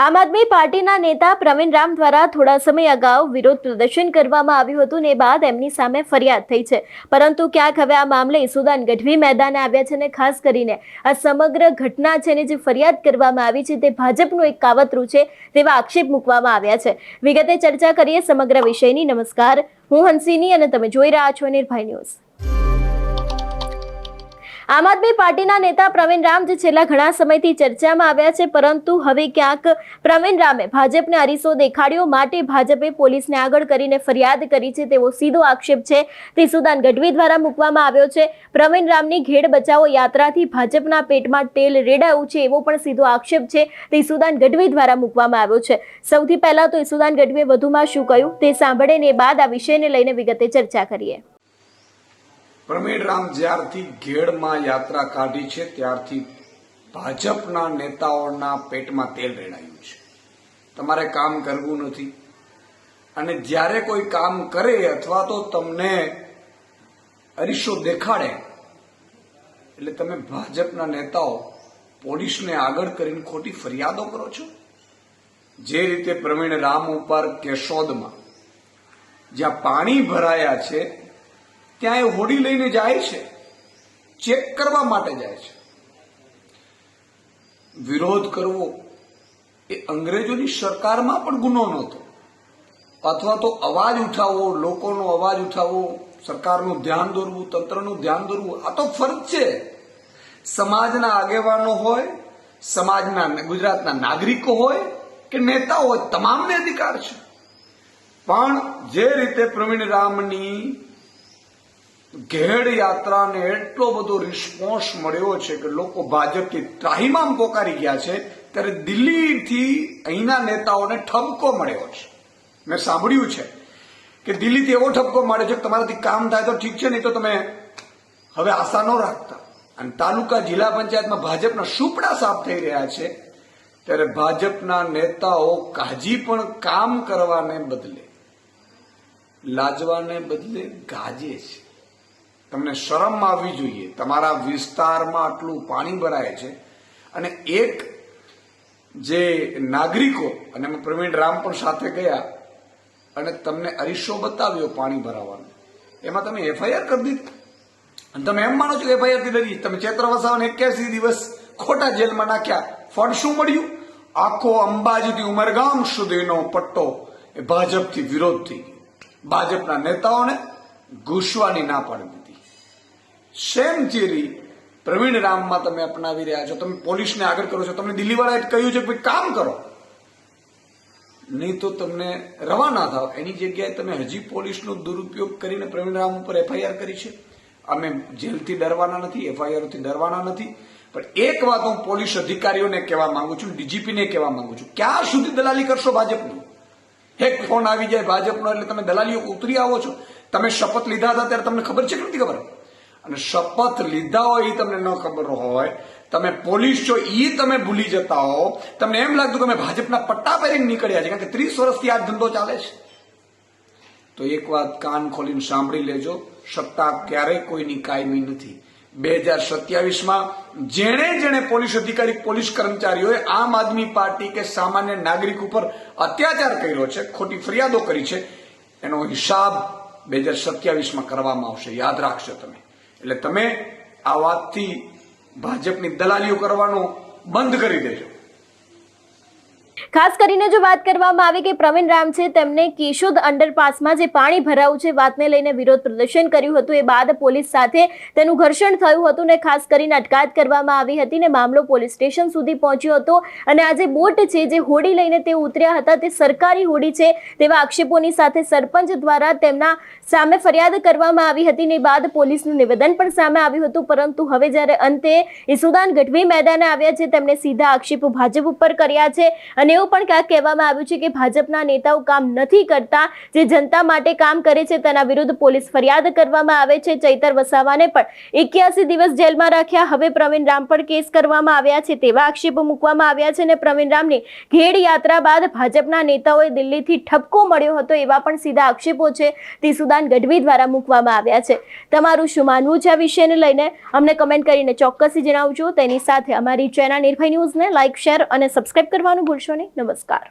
આમ આદમી પાર્ટીના નેતા પ્રવીણ રામ દ્વારા થોડા સમય અગાઉ વિરોધ પ્રદર્શન કરવામાં આવ્યું હતું ને બાદ એમની સામે ફરિયાદ થઈ છે. પરંતુ ક્યાંક હવે આ મામલે ઈસુદાન ગઢવી મેદાને આવ્યા છે અને ખાસ કરીને આ સમગ્ર ઘટના છે ને જે ફરિયાદ કરવામાં આવી છે તે ભાજપનું એક કાવતરું છે તેવા આક્ષેપ મૂકવામાં આવ્યા છે. વિગતે ચર્ચા કરીએ સમગ્ર વિષયની. નમસ્કાર. હું હંસિની અને તમે જોઈ રહ્યા છો નિર્ભય ન્યૂઝ. આમ આદમી પાર્ટીના નેતા પ્રવીણ રામ જે છેલ્લા ઘણા સમયથી ચર્ચામાં આવ્યા છે, પરંતુ હવે ક્યાંક પ્રવીણ રામે ભાજપને અરીસો દેખાડ્યો, માટે ભાજપે પોલીસને આગળ કરીને ફરિયાદ કરી છે, તેવો સીધો આક્ષેપ છે. તે ગઢવી દ્વારા મૂકવામાં આવ્યો છે. પ્રવીણ રામની ઘેડ બચાવો યાત્રાથી ભાજપના પેટમાં તેલ રેડાયું છે, એવો પણ સીધો આક્ષેપ છે. તે ગઢવી દ્વારા મૂકવામાં આવ્યો છે. સૌથી પહેલા તો ઈસુદાન ગઢવીએ વધુમાં શું કહ્યું? તે સાંભળીને બાદ આ વિષયને લઈને વિગતે ચર્ચા કરીએ. પ્રવીણ રામ જ્યારથી ઘેડમાં યાત્રા કાઢી છે, ત્યારથી ભાજપના નેતાઓના પેટમાં તેલ રેડાયું છે. તમારે કામ કરવું નથી. અને જ્યારે કોઈ કામ કરે અથવા તો તમને અરીસો દેખાડે, એટલે તમે ભાજપના નેતાઓ પોલીસને આગળ કરીને ખોટી ફરિયાદો કરો છો? જે રીતે પ્રવીણ રામ ઉપર કેશોદમાં જ્યાં પાણી ભરાયા છે ત્યાં એ હોડી લઈને જાય છે, ચેક કરવા માટે જાય છે. વિરોધ કરવો એ અંગ્રેજોની સરકારમાં પણ ગુનો નહોતો. અથવા તો અવાજ ઉઠાવવો, લોકોનો અવાજ ઉઠાવવો, સરકારનું ધ્યાન દોરવું, તંત્રનું ધ્યાન દોરવું, આ તો ફરજ છે. સમાજના આગેવાનો હોય, સમાજના ગુજરાતના નાગરિકો હોય કે નેતાઓ હોય, તમામને અધિકાર છે. પણ જે રીતે પ્રવીણ રામની ઘેડ યાત્રાને એટલો બધો રિસ્પોન્સ મળ્યો છે કે લોકો ભાજપથી ત્રાહિમામ પોકારી ગયા છે, ત્યારે દિલ્હીથી અહીંના નેતાઓને ઠપકો મળ્યો છે. મેં સાંભળ્યું છે કે દિલ્હીથી એવો ઠપકો મળ્યો છે કે તમારાથી કામ થાય તો ઠીક છે, નહીં તો તમે હવે આશા ન રાખતા. અને તાલુકા જિલ્લા પંચાયતમાં ભાજપના સુપડા સાફ થઈ રહ્યા છે, ત્યારે ભાજપના નેતાઓ કાજી પણ કામ કરવાને બદલે, લાજવાને બદલે ગાજે છે. તમને શરમ આવવી જોઈએ. તમારા વિસ્તારમાં આટલું પાણી ભરાય છે. અને એક જે નાગરિકો, અને પ્રવીણ રામ પણ સાથે ગયા, અને તમને અરીસો બતાવ્યો પાણી ભરાવાનો. એમાં તમે એફઆઈઆર કરી દીધી. અને તમે એમ માનો છો એફઆઈઆરથી ડરી તમે ચેત્ર વસાવાને એક્યાસી દિવસ ખોટા જેલમાં નાખ્યા. ફળ શું મળ્યું? આખો અંબાજીથી ઉમરગામ સુધીનો પટ્ટો એ ભાજપથી વિરોધ થઈ ગયો. ભાજપના નેતાઓને ઘૂસવાની ના પાડી દીધી. સેમ થિયરી પ્રવીણ રામમાં તમે અપનાવી રહ્યા છો. તમે પોલીસને આગળ કરો છો. તમને દિલ્હીવાળાએ કહ્યું છે કે કામ કરો. નહીં તો તમને રવાના થાવ. એની જગ્યાએ તમે હજી પોલીસનો દુરુપયોગ કરીને પ્રવીણ રામ ઉપર એફઆઈઆર કરી છે. અમે જેલથી ડરવાના નથી, એફઆઈઆરથી ડરવાના નથી. પણ એક વાત હું પોલીસ અધિકારીઓને કહેવા માંગુ છું, ડીજીપીને કહેવા માંગુ છું. ક્યાં સુધી દલાલી કરશો ભાજપની? એક ફોન આવી જાય ભાજપનો, એટલે તમે દલાલીઓ ઉતરી આવો છો. તમે શપથ લીધા હતા ત્યારે તમને ખબર છે કે નથી ખબર? અને શપથ લીધા હોય એ તમને ન ખબર હોય, તમે પોલીસ છો એ તમે ભૂલી જતા હો. તમને એમ લાગતું કે અમે ભાજપના પટ્ટા પહેરીને નીકળ્યા છે કારણ કે ત્રીસ વર્ષથી આ ધંધો ચાલે છે. તો એક વાત કાન ખોલીને સાંભળી લેજો, સત્તા ક્યારેય કોઈની કાયમી નથી. બે હજાર સત્યાવીસમાં જેણે જેણે પોલીસ અધિકારી, પોલીસ કર્મચારીઓએ આમ આદમી પાર્ટી કે સામાન્ય નાગરિક ઉપર અત્યાચાર કર્યો છે, ખોટી ફરિયાદો કરી છે, એનો હિસાબ બે હજાર સત્યાવીસમાં કરવામાં આવશે. યાદ રાખશો તમે. એટલે તમે આ વાતથી ભાજપની દલાલીઓ કરવાનું બંધ કરી દેજો. ખાસ કરીને જો વાત કરવામાં આવે કે પ્રવીણ રામ છે, તેમને કેશોદ અંડરપાસમાં જે પાણી ભરાવું છે, વાતને લઈને વિરોધ પ્રદર્શન કર્યું હતું. એ બાદ પોલીસ સાથે તેનું ઘર્ષણ થયું હતું ને ખાસ કરીને અટકાયત કરવામાં આવી હતી ને મામલો પોલીસ સ્ટેશન સુધી પહોંચ્યો હતો. અને આ જે બોટ છે, જે હોડી લઈને તે ઉતર્યા હતા, તે સરકારી હોડી છે તેવા આક્ષેપોની સાથે સરપંચ દ્વારા તેમના સામે ફરિયાદ કરવામાં આવી હતી ને બાદ પોલીસનું નિવેદન પણ સામે આવ્યું હતું. પરંતુ હવે જ્યારે અંતે ઈસુદાન ગઢવી મેદાને આવ્યા છે તેમણે સીધા આક્ષેપો ભાજપ ઉપર કર્યા છે અને એવું પણ ક્યાંક કહેવામાં આવ્યું છે કે ભાજપના નેતાઓ કામ નથી કરતા, જે જનતા માટે કામ કરે છે તેના વિરુદ્ધ પોલીસ ફરિયાદ કરવામાં આવે છે, ચૈતર વસાવાને પણ. એક્યાસી દિવસ જેલમાં રાખ્યા, હવે પ્રવીણ રામ પર કેસ કરવામાં આવ્યા છે, તેવા આક્ષેપો મૂકવામાં આવ્યા છે અને પ્રવીણ રામની ઘેડ યાત્રા બાદ ભાજપના નેતાઓએ દિલ્હીથી ઠપકો મળ્યો હતો એવા પણ સીધા આક્ષેપો છે, તે સુદાન ગઢવી દ્વારા મૂકવામાં આવ્યા છે. તમારું શું માનવું છે આ વિષયને લઈને? અમને કમેન્ટ કરીને ચોક્કસથી જણાવજો. તેની સાથે અમારી ચેનલ નિર્ભય ન્યૂઝને લાઇક શેર અને સબસ્ક્રાઇબ કરવાનું ભૂલશો નહીં. નમસ્કાર.